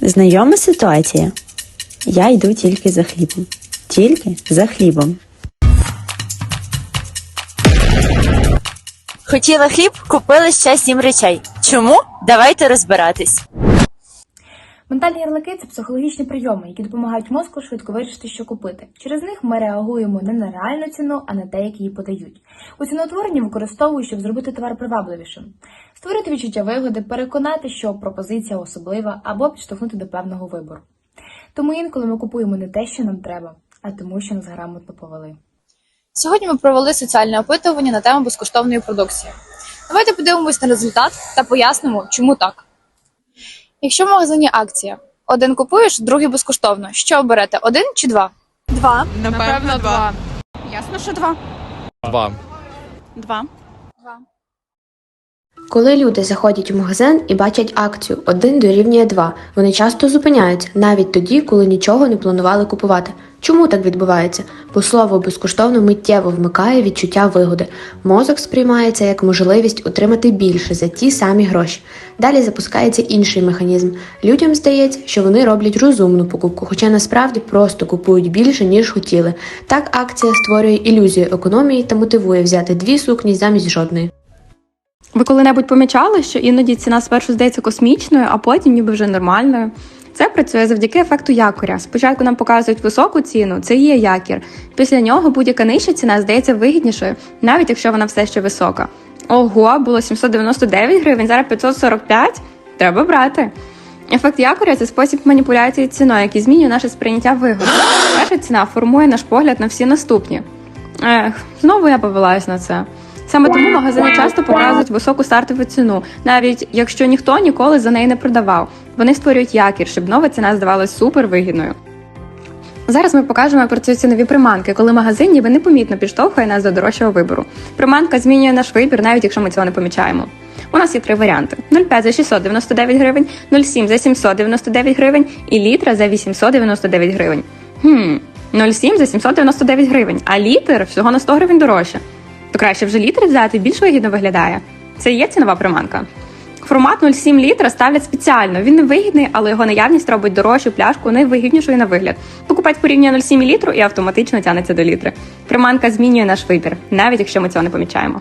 Знайома ситуація? Я йду тільки за хлібом. Тільки за хлібом. Хотіла хліб, купили ще сім речей. Чому? Давайте розбиратись. Ментальні ярлики це психологічні прийоми, які допомагають мозку швидко вирішити, що купити. Через них ми реагуємо не на реальну ціну, а на те, як її подають. У ціноутворенні використовують, щоб зробити товар привабливішим, створити відчуття вигоди, переконати, що пропозиція особлива, або підштовхнути до певного вибору. Тому інколи ми купуємо не те, що нам треба, а тому, що нас грамотно повели. Сьогодні ми провели соціальне опитування на тему безкоштовної продукції. Давайте подивимось на результат та пояснимо, чому так. Якщо в магазині акція один купуєш, другий безкоштовно. Що оберете? Один чи два? Два. Напевно, два. Ясно, що два. Два. Два. Коли люди заходять у магазин і бачать акцію 1 дорівнює 2, вони часто зупиняються, навіть тоді, коли нічого не планували купувати. Чому так відбувається? Бо слово безкоштовно миттєво вмикає відчуття вигоди. Мозок сприймається як можливість отримати більше за ті самі гроші. Далі запускається інший механізм. Людям здається, що вони роблять розумну покупку, хоча насправді просто купують більше, ніж хотіли. Так акція створює ілюзію економії та мотивує взяти дві сукні замість жодної. Ви коли-небудь помічали, що іноді ціна спершу здається космічною, а потім ніби вже нормальною? Це працює завдяки ефекту якоря. Спочатку нам показують високу ціну, це є якір. Після нього будь-яка нижча ціна здається вигіднішою, навіть якщо вона все ще висока. Ого, було 799 гривень, зараз 545? Треба брати. Ефект якоря це спосіб маніпуляції ціною, який змінює наше сприйняття вигоди. Перша ціна формує наш погляд на всі наступні. Ех, знову я повелась на це. Саме тому магазини часто показують високу стартову ціну, навіть якщо ніхто ніколи за неї не продавав. Вони створюють якір, щоб нова ціна здавалась супервигідною. Зараз ми покажемо, як працюють цінові приманки, коли магазин ніби непомітно підштовхує нас до дорожчого вибору. Приманка змінює наш вибір, навіть якщо ми цього не помічаємо. У нас є три варіанти: 0,5 за 699 гривень, 0,7 за 799 гривень і літра за 899 гривень. Хм, 0,7 за 799 гривень, а літр всього на 100 гривень дорожче. То краще вже літр взяти більш вигідно виглядає. Це і є цінова приманка. Формат 0,7 літра ставлять спеціально. Він не вигідний, але його наявність робить дорожчу пляшку найвигіднішою на вигляд. Покупець порівнює 0,7 літру і автоматично тягнеться до літри. Приманка змінює наш вибір, навіть якщо ми цього не помічаємо.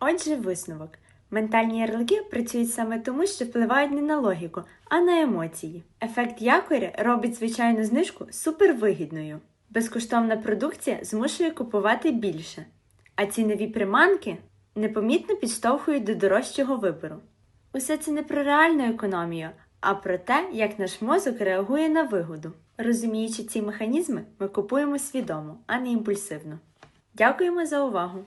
Отже, висновок. Ментальні ярлики працюють саме тому, що впливають не на логіку, а на емоції. Ефект якоря робить звичайну знижку супервигідною. Безкоштовна продукція змушує купувати більше, а ці нові приманки непомітно підштовхують до дорожчого вибору. Усе це не про реальну економію, а про те, як наш мозок реагує на вигоду. Розуміючи ці механізми, ми купуємо свідомо, а не імпульсивно. Дякуємо за увагу!